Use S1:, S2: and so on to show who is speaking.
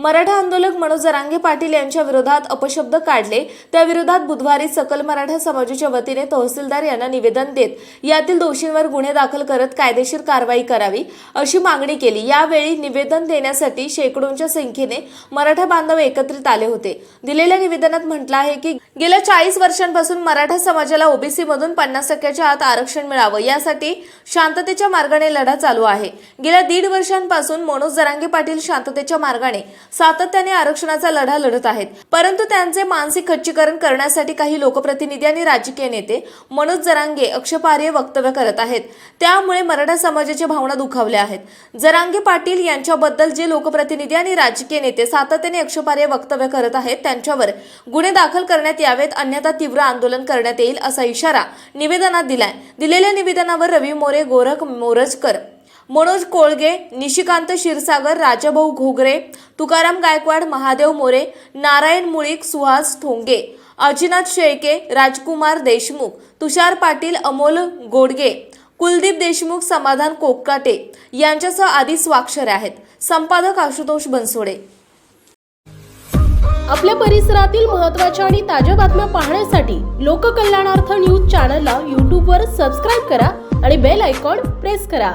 S1: मराठा आंदोलक मनोज जरांगे पाटील यांच्या विरोधात अपशब्द काढले. त्या विरोधात बुधवारी सकल मराठा समाजाच्या वतीने तहसीलदार यांना निवेदन देत यातील दोषींवर गुन्हे दाखल करत कायदेशीर कारवाई करावी अशी मागणी केली. यावेळी निवेदन देण्यासाठी शेकडोंच्या संख्येने मराठा बांधव एकत्रित आले होते. दिलेल्या निवेदनात म्हटलं आहे की गेल्या चाळीस वर्षांपासून मराठा समाजाला ओबीसी मधून पन्नास टक्क्याच्या आत आरक्षण मिळावं यासाठी शांततेच्या मार्गाने लढा चालू आहे. गेल्या दीड वर्षांपासून मनोज जरांगे पाटील शांततेच्या मार्गाने सातत्याने आरक्षणाचा लढा लढत आहेत. परंतु त्यांचे मानसिक खच्चीकरण करण्यासाठी काही लोकप्रतिनिधी आणि राजकीय नेते मनोज जरांगे अक्षपार्य वक्तव्य करत आहेत. त्यामुळे मराठा समाजाच्या भावना दुखावल्या आहेत. जरांगे पाटील यांच्याबद्दल जे लोकप्रतिनिधी आणि राजकीय नेते सातत्याने अक्षपार्य वक्तव्य करत आहेत त्यांच्यावर गुन्हे दाखल करण्यात यावेत अन्यथा तीव्र आंदोलन करण्यात येईल असा इशारा निवेदनात दिलाय. दिलेल्या निवेदनावर रवी मोरे गोरख मोरजकर मनोज कोळगे निशिकांत क्षीरसागर राजाभाऊ घोगरे तुकाराम गायकवाड महादेव मोरे नारायण मुळीक सुहास ठोंगे अजिनाथ शेळके राजकुमार देशमुख तुषार पाटील अमोल गोडगे कुलदीप देशमुख समाधान कोकाटे यांच्यासह आदी स्वाक्षरे आहेत. संपादक आशुतोष बनसोडे.
S2: आपल्या परिसरातील महत्त्वाच्या आणि ताज्या बातम्या पाहण्यासाठी लोककल्याणार्थ न्यूज चॅनलला यूट्यूबवर सबस्क्राईब करा आणि बेल आयकॉन प्रेस करा.